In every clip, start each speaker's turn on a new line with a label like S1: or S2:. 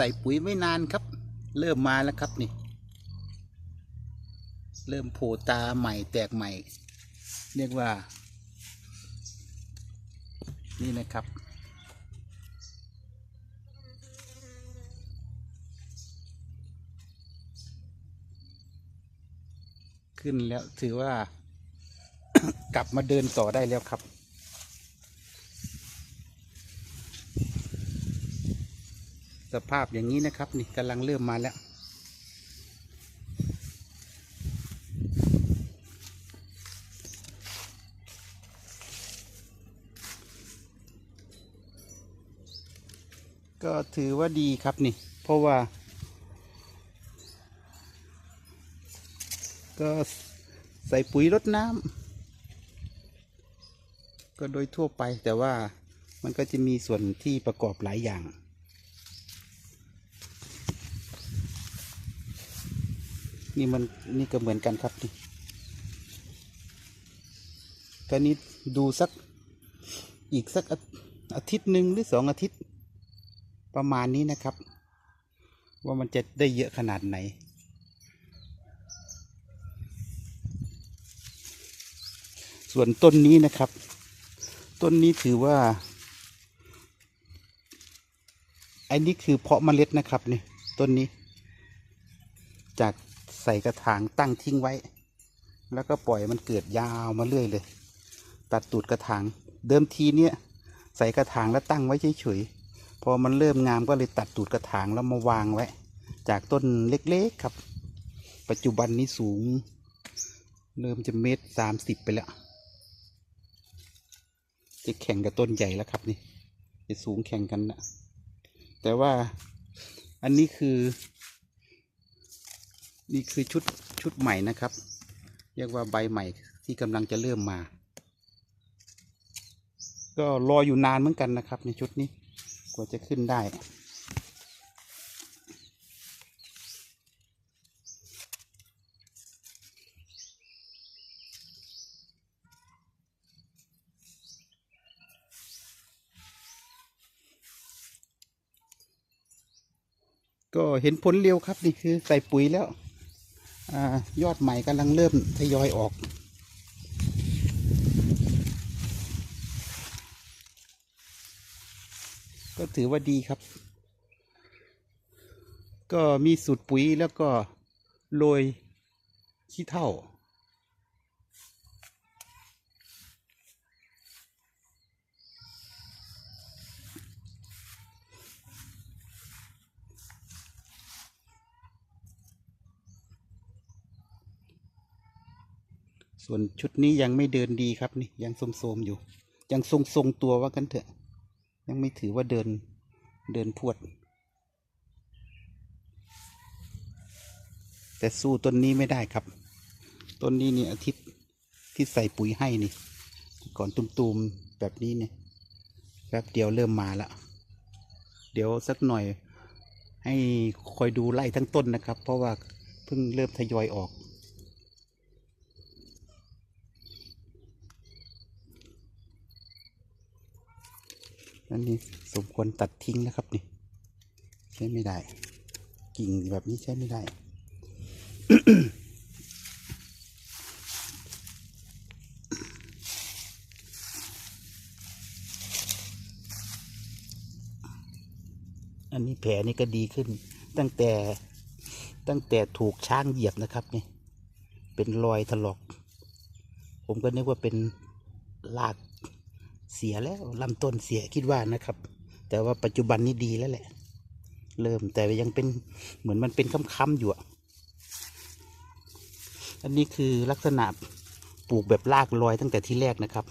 S1: ส่ปุ๋ยไม่นานครับ เริ่มมาแล้วครับนี่ เริ่มโผล่ตาใหม่แตกใหม่ เรียกว่า นี่นะครับ ขึ้นแล้วถือว่ากลับมาเดินต่อได้แล้วครับ สภาพอย่างนี้นะครับ นี่กำลังเริ่มมาแล้ว ก็ถือว่าดีครับนี่ เพราะว่า ก็ใส่ปุ๋ยรดน้ำก็โดยทั่วไปแต่ว่ามันก็จะมีส่วนที่ประกอบหลายอย่าง นี่มันนี่ก็เหมือนกันครับนี่ตอนนี้ดูสักอีกสักอาอาทิตย์หนึ่งหรือสองอาทิตย์ ประมาณนี้นะครับ ว่ามันจะได้เยอะขนาดไหน ส่วนต้นนี้นะครับ ต้นนี้ถือว่าไอ้นี่คือเพาะเมล็ดนะครับนี่ต้นนี้ จาก ใส่กระถางตั้งทิ้งไว้ แล้วก็ปล่อยมันเกิดยาวมาเรื่อยเลย ตัดตูดกระถาง เดิมทีเนี่ยใส่กระถางแล้วตั้งไว้เฉยๆ พอมันเริ่มงามก็เลยตัดตูดกระถางแล้วมาวางไว้ จากต้นเล็กๆครับ ปัจจุบันนี้สูง เริ่มจะเมตรสามสิบไปแล้ว จะแข่งกับต้นใหญ่แล้วครับนี่ จะสูงแข่งกันนะแต่ว่าอันนี้คือ นี่คือชุดชุดใหม่นะครับ เรียกว่าใบใหม่ที่กำลังจะเริ่มมา ก็รออยู่นานเหมือนกันนะครับ ในชุดนี้กว่าจะขึ้นได้ก็เห็นผลเร็วครับนี่คือใส่ปุ๋ยแล้ว อยอดใหม่กำลังเริ่มทยอยออกก็ถือว่าดีครับ ก็มีสูตรปุ๋ยแล้วก็โรยขี้เถ้า ส่วนชุดนี้ยังไม่เดินดีครับนี่ยังโทรมๆอยู่ ยังทรงทรงๆตัวว่ากันเถอะ ยังไม่ถือว่าเดินเดินพวด แต่สู้ต้นนี้ไม่ได้ครับ ต้นนี้นี่อาทิตย์ที่ใส่ปุ๋ยให้นี่ ก่อนตุมๆแบบนี้เนี่ยแป๊บเดียวเริ่มมาแล้วเดี๋ยวสักหน่อยให้คอยดูไล่ทั้งต้นนะครับ เพราะว่าเพิ่งเริ่มทยอยออก อันนี้สมควรตัดทิ้งนะครับนี่ใช้ไม่ได้ กิ่งแบบนี้ใช้ไม่ได้ อันนี้แผลนี่ก็ดีขึ้น ตั้งแต่ตั้งแต่ถูกช้างเหยียบนะครับนี่เป็นรอยถลอก ผมก็นึกว่าเป็นลาก เสียแล้วลำต้นเสียคิดว่านะครับ แต่ว่าปัจจุบันนี้ดีแล้วแหละ เริ่มแต่ยังเป็นเหมือนมันเป็นค้ำๆอยู่อะอันนี้คือลักษณะปลูกแบบรากลอยตั้งแต่ที่แรกนะครับ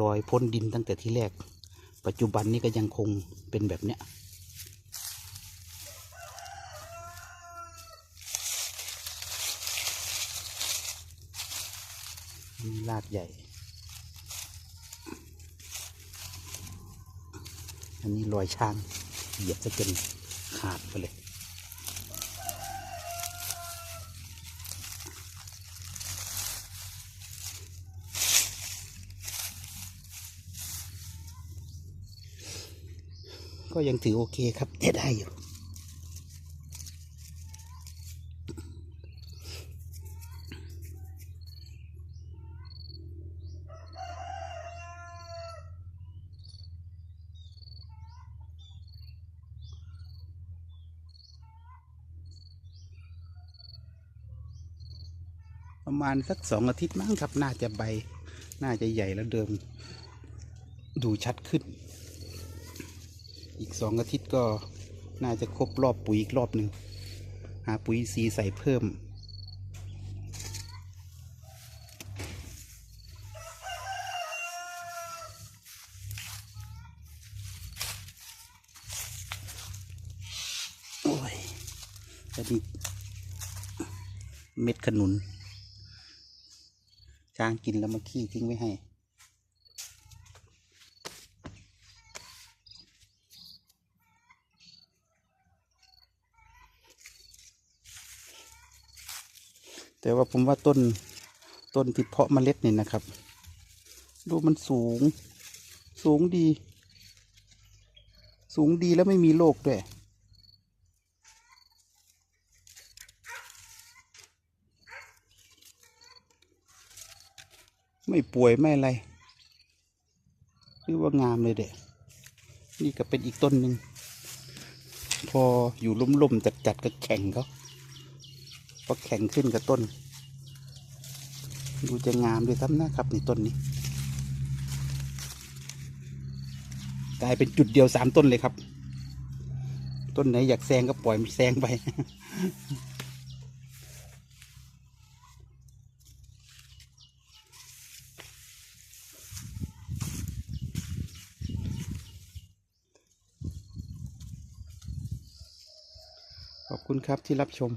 S1: ลอยพ้นดินตั้งแต่ที่แรก ปัจจุบันนี้ก็ยังคงเป็นแบบเนี้ยอันนี้รากใหญ่ อันนี้รอยช้างเหยียบจะจนขาดไปเลยก็ยังถือโอเคครับได้ได้อยู่ ประมาณสักสองอาทิตย์มั้งครับ น่าจะใบ น่าจะใหญ่แล้วเดิม ดูชัดขึ้น อีกสองอาทิตย์ก็น่าจะครบรอบปุ๋ยอีกรอบหนึ่งหาปุ๋ยซีใส่เพิ่มโอ้ยแล้วนี่เม็ดขนุน ช้างกินแล้วมาขี้ทิ้งไว้ให้ แต่ว่าผมว่าต้นต้นที่เพาะเมล็ดนี่นะครับ ดูมันสูง สูงดี สูงดีแล้วไม่มีโรคด้วย ไม่ป่วยไม่อะไรหรือว่างามเลยเด็นี่ก็เป็นอีกต้นหนึ่งพออยู่ล่มๆจัดๆก็แข็งเขาพอแข็งขึ้นกับต้น ดูจะงามด้วยซ้ำนะครับในต้นนี้ กลายเป็นจุดเดียวสามต้นเลยครับ ต้นไหนอยากแซงก็ปล่อยมันแซงไป คุณครับที่รับชม